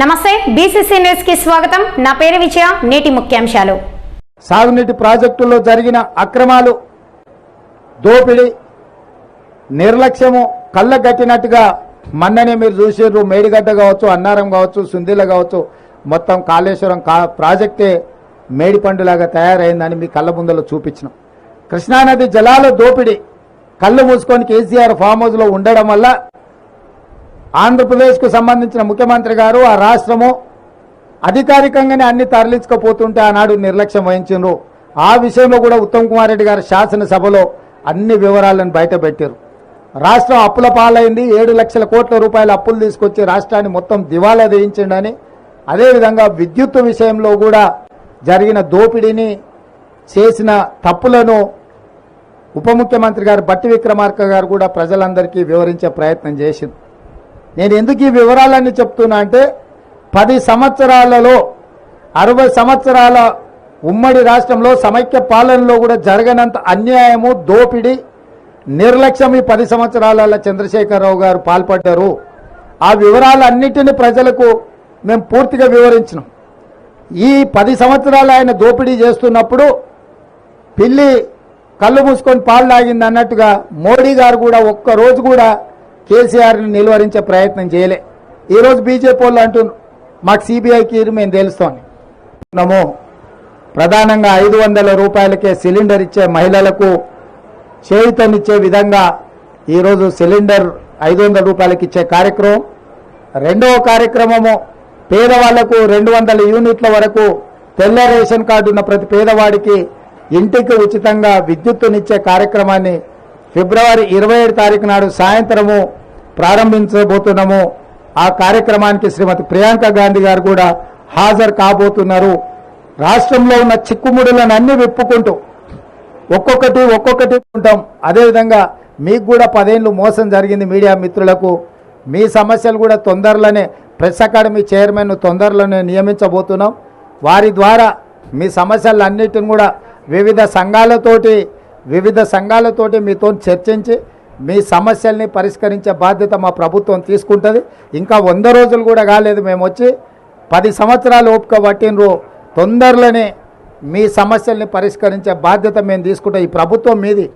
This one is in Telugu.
నమస్తే బీసీసీ న్యూస్కి స్వాగతం. నా పేరు విజయ నేటి ముఖ్యాంశాలు. సాగునీటి ప్రాజెక్టుల్లో జరిగిన అక్రమాలు దోపిడీ నిర్లక్ష్యము కళ్ళగట్టినట్టుగా మన్ననే మీరు చూసారు మేడిగడ్డ కావచ్చు అన్నారం కావచ్చు సుందిల కావచ్చు మొత్తం కాళేశ్వరం కా ప్రాజెక్టే మేడిపండులాగా తయారైందని మీ కళ్ళ ముందలో చూపించినాం. కృష్ణానది జలాల దోపిడీ కళ్ళు మూసుకొని కేసీఆర్ ఫామ్ హౌస్లో ఉండడం వల్ల ఆంధ్రప్రదేశ్కు సంబంధించిన ముఖ్యమంత్రి గారు ఆ రాష్ట్రము అధికారికంగానే అన్ని తరలించకపోతుంటే ఆనాడు నిర్లక్ష్యం వహించారు ఆ విషయంలో కూడా ఉత్తమ్ కుమార్ రెడ్డి గారు శాసనసభలో అన్ని వివరాలను బయటపెట్టారు రాష్ట్రం అప్పుల పాలైంది. ఏడు లక్షల కోట్ల రూపాయల అప్పులు తీసుకొచ్చి రాష్ట్రాన్ని మొత్తం దివాలా వేయించండి అదేవిధంగా విద్యుత్ విషయంలో కూడా జరిగిన దోపిడీని చేసిన తప్పులను ఉప ముఖ్యమంత్రి గారు బట్టి విక్రమార్క గారు కూడా ప్రజలందరికీ వివరించే ప్రయత్నం చేసింది. నేను ఎందుకు ఈ వివరాలన్నీ చెప్తున్నా అంటే పది సంవత్సరాలలో అరవై సంవత్సరాల ఉమ్మడి రాష్ట్రంలో సమైక్య పాలనలో కూడా జరగనంత అన్యాయము దోపిడీ నిర్లక్ష్యం ఈ పది సంవత్సరాల చంద్రశేఖరరావు గారు పాల్పడ్డారు. ఆ వివరాలన్నిటిని ప్రజలకు మేము పూర్తిగా వివరించినాం. ఈ పది సంవత్సరాలు ఆయన దోపిడీ చేస్తున్నప్పుడు పిల్లి కళ్ళు మూసుకొని పాలు తాగింది అన్నట్టుగా మోడీ గారు కూడా ఒక్క రోజు కూడా కేసీఆర్ని నిలువరించే ప్రయత్నం చేయలే. ఈరోజు బీజేపీ వాళ్ళు అంటున్నారు మాకు సిబిఐకి మేము తెలుస్తామని నమో. ప్రధానంగా ఐదు వందల రూపాయలకే సిలిండర్ ఇచ్చే మహిళలకు చేయుతనిచ్చే విధంగా ఈరోజు సిలిండర్ ఐదు వందల రూపాయలకి ఇచ్చే కార్యక్రమం. రెండవ కార్యక్రమము పేదవాళ్ళకు రెండు వందల యూనిట్ల వరకు తెల్ల రేషన్ కార్డు ఉన్న ప్రతి పేదవాడికి ఇంటికి ఉచితంగా విద్యుత్తునిచ్చే కార్యక్రమాన్ని ఫిబ్రవరి ఇరవై ఏడు తారీఖు నాడు సాయంత్రము ప్రారంభించబోతున్నాము. ఆ కార్యక్రమానికి శ్రీమతి ప్రియాంక గాంధీ గారు కూడా హాజరు కాబోతున్నారు. రాష్ట్రంలో ఉన్న చిక్కుముడులను అన్ని విప్పుకుంటూ ఒక్కొక్కటి ఒక్కొక్కటి ఉంటాం. అదేవిధంగా మీకు కూడా పదేళ్ళు మోసం జరిగింది మీడియా మిత్రులకు. మీ సమస్యలు కూడా తొందరలోనే ప్రెస్ అకాడమీ చైర్మన్ తొందరలోనే నియమించబోతున్నాం. వారి ద్వారా మీ సమస్యలన్నిటిని కూడా వివిధ సంఘాలతోటి వివిధ సంఘాలతోటి మీతో చర్చించి మీ సమస్యల్ని పరిష్కరించే బాధ్యత మా ప్రభుత్వం తీసుకుంటుంది. ఇంకా వంద రోజులు కూడా కాలేదు మేము వచ్చి పది సంవత్సరాలు ఓపిక పట్టినరు తొందరలోనే మీ సమస్యల్ని పరిష్కరించే బాధ్యత మేము తీసుకుంటాం. ఈ ప్రభుత్వం మీది.